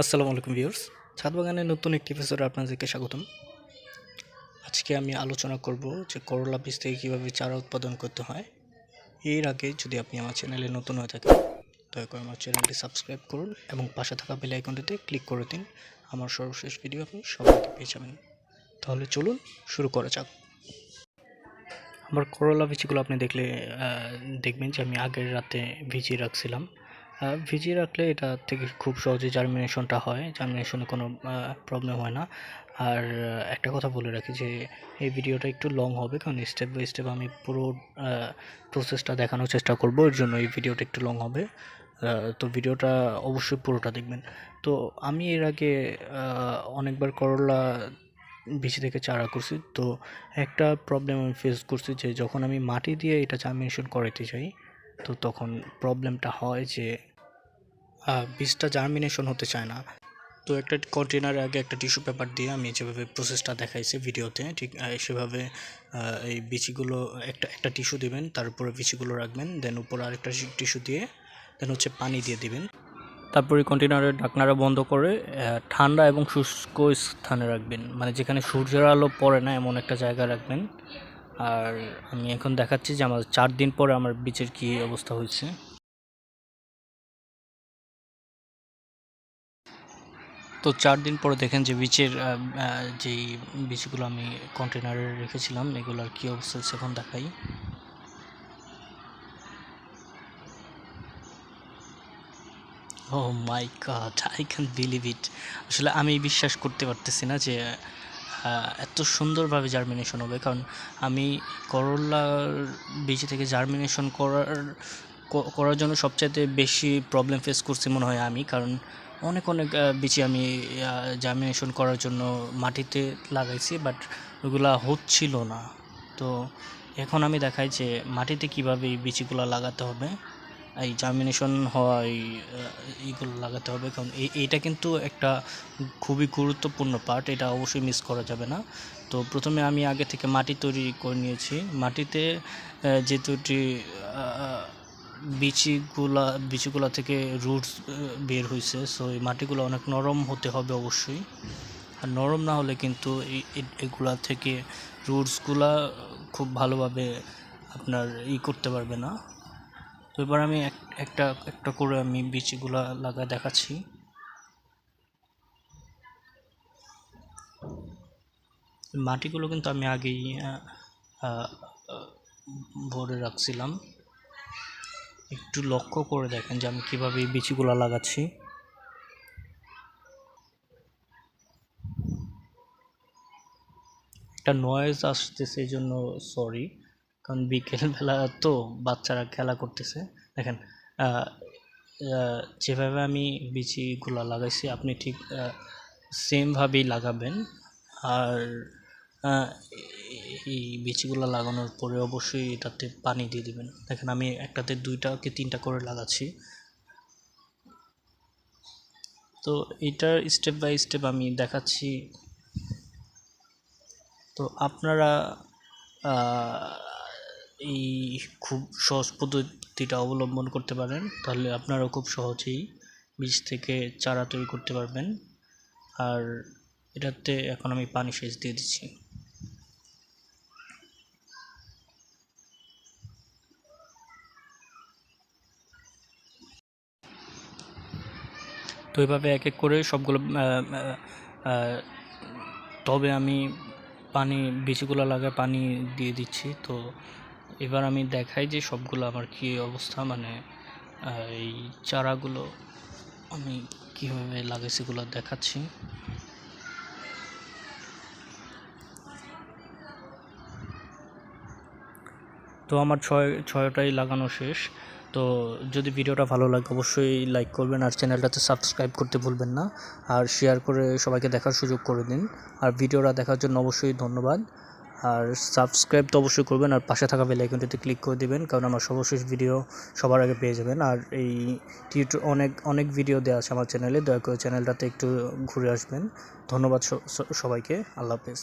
আসসালামু আলাইকুম ভিউয়ার্স। ছাদ বাগানের নতুন একটি এপিসোডে আপনাদেরকে স্বাগতম। আজকে আমি আলোচনা করব যে করলা বীজ থেকে কীভাবে চারা উৎপাদন করতে হয়। এর আগে যদি আপনি আমার চ্যানেলে নতুন হয়ে থাকেন, দয়া করে আমার চ্যানেলটি সাবস্ক্রাইব করুন এবং পাশে থাকা বেল আইকনটিতে ক্লিক করে দিন। আমার সর্বশেষ ভিডিও আপনি আগে পেয়ে যাবেন। তাহলে চলুন শুরু করা যাক। আমার করলা বীজগুলো আপনি দেখলে দেখবেন যে আমি আগের রাতে ভিজিয়ে রাখছিলাম। ভিজিয়ে রাখলে এটা থেকে খুব সহজে জার্মিনেশনটা হয়। জার্মিনেশনে কোনো প্রবলেম হয় না। আর একটা কথা বলে রাখি যে, এই ভিডিওটা একটু লং হবে, কারণ স্টেপ বাই স্টেপ আমি পুরো প্রসেসটা দেখানোর চেষ্টা করব। এর জন্য এই ভিডিওটা একটু লং হবে। তো ভিডিওটা অবশ্যই পুরোটা দেখবেন। তো আমি এর আগে অনেকবার করলা বিচি থেকে চারা করছি। তো একটা প্রবলেম আমি ফেস করছি যে, যখন আমি মাটি দিয়ে এটা জার্মিনেশন করাতে চাই তো তখন প্রবলেমটা হয় যে বীজটা জার্মিনেশন হতে চায় না। তো একটা কন্টেনারে আগে একটা টিস্যু পেপার দিয়ে আমি যেভাবে প্রসেসটা দেখাইছি ভিডিওতে, ঠিক সেভাবে এই বিচিগুলো একটা একটা টিস্যু দিবেন, তার উপরে বিচিগুলো রাখবেন দেন উপরে আরেকটা টিস্যু দিয়ে দেন হচ্ছে পানি দিয়ে দিবেন। তারপরে কন্টেনারের ঢাকনাটা বন্ধ করে ঠান্ডা এবং শুষ্ক স্থানে রাখবেন। মানে যেখানে সূর্যের আলো পড়ে না, এমন একটা জায়গা রাখবেন। আর আমি এখন দেখাচ্ছি যে আমার চার দিন পরে আমার বীজের কী অবস্থা হয়েছে। তো চার দিন পরে দেখেন যে আহ, যেই বীজগুলো আমি কন্টেনারে রেখেছিলাম এগুলোর কী অবস্থা এখন দেখাই। ও my god I can believe it আসলে আমি বিশ্বাস করতে পারতেছি না যে এত সুন্দরভাবে জার্মিনেশন হবে। কারণ আমি করলার বীজ থেকে জার্মিনেশন করার করার জন্য সবচাইতে বেশি প্রবলেম ফেস করছি মনে হয় আমি। কারণ অনেক অনেক বীজই আমি জার্মিনেশন করার জন্য মাটিতে লাগাইছি বাট ওগুলা হচ্ছিল না। তো এখন আমি দেখাই যে মাটিতে কীভাবে এই বীজগুলো লাগাতে হবে। এই জার্মিনেশন এই এইগুলো লাগাতে হবে। কারণ এই, এইটা কিন্তু একটা খুবই গুরুত্বপূর্ণ পার্ট এটা অবশ্যই মিস করা যাবে না। তো প্রথমে আমি আগে থেকে মাটি তৈরি করে নিয়েছি। মাটিতে যে দুটি বিচিগুলা বিচিগুলা থেকে রুটস বের হয়েছে সো এই মাটিগুলো অনেক নরম হতে হবে অবশ্যই। আর নরম না হলে কিন্তু এগুলা থেকে রুটসগুলা খুব ভালোভাবে আপনার ই করতে পারবে না। তো এবার আমি এক- একটা একটা করে আমি বীজগুলা লাগা দেখাচ্ছি। মাটিগুলো কিন্তু আমি আগেই ভরে রাখছিলাম। একটু লক্ষ্য করে দেখেন যে আমি কীভাবে এই বীজগুলো লাগাচ্ছি। একটা নয়েজ আসতেছে, এই জন্য সরি কারণ বিকেলবেলা তো বাচ্চারা খেলা করতেছে। দেখেন যেভাবে আমি বিচিগুলো লাগাইছি, আপনি ঠিক সেমভাবেই লাগাবেন। আর এই বিচিগুলো লাগানোর পরে অবশ্যই এটাতে পানি দিয়ে দিবেন। দেখেন, আমি একটাতে দুইটা কি তিনটা করে লাগাচ্ছি। তো এটার স্টেপ বাই স্টেপ আমি দেখাচ্ছি। তো আপনারা এই খুব সহজ পদ্ধতিটা অবলম্বন করতে পারেন, তাহলে আপনারাও খুব সহজেই বীজ থেকে চারা তৈরি করতে পারবেন। আর এটাতে এখন আমি পানি সেচ দিয়ে দিচ্ছি। তো এভাবে এক এক করে সবগুলো টবে আমি পানি, বীজগুলো লাগায় পানি দিয়ে দিচ্ছি। তো এবার আমি দেখাই যে সবগুলো আমার কী অবস্থা মানে এই চারাগুলো আমি কীভাবে লাগাইছি এগুলো দেখাচ্ছি। তো আমার ছয়, ছয়টাই লাগানো শেষ। তো যদি ভিডিওটা ভালো লাগে অবশ্যই লাইক করবেন আর চ্যানেলটাতে সাবস্ক্রাইব করতে ভুলবেন না। আর শেয়ার করে সবাইকে দেখার সুযোগ করে দিন। আর ভিডিওটা দেখার জন্য অবশ্যই ধন্যবাদ। আর সাবস্ক্রাইব তো অবশ্যই করবেন আর পাশে থাকা বেল আইকনটিতে ক্লিক করে দেবেন, কারণ আমার সর্বশেষ ভিডিও সবার আগে পেয়ে যাবেন। আর এই টিউটর অনেক অনেক ভিডিও দেওয়া আছে আমার চ্যানেলে দয়া করে চ্যানেলটাতে একটু ঘুরে আসবেন। ধন্যবাদ সবাইকে, আল্লাহ হাফেজ।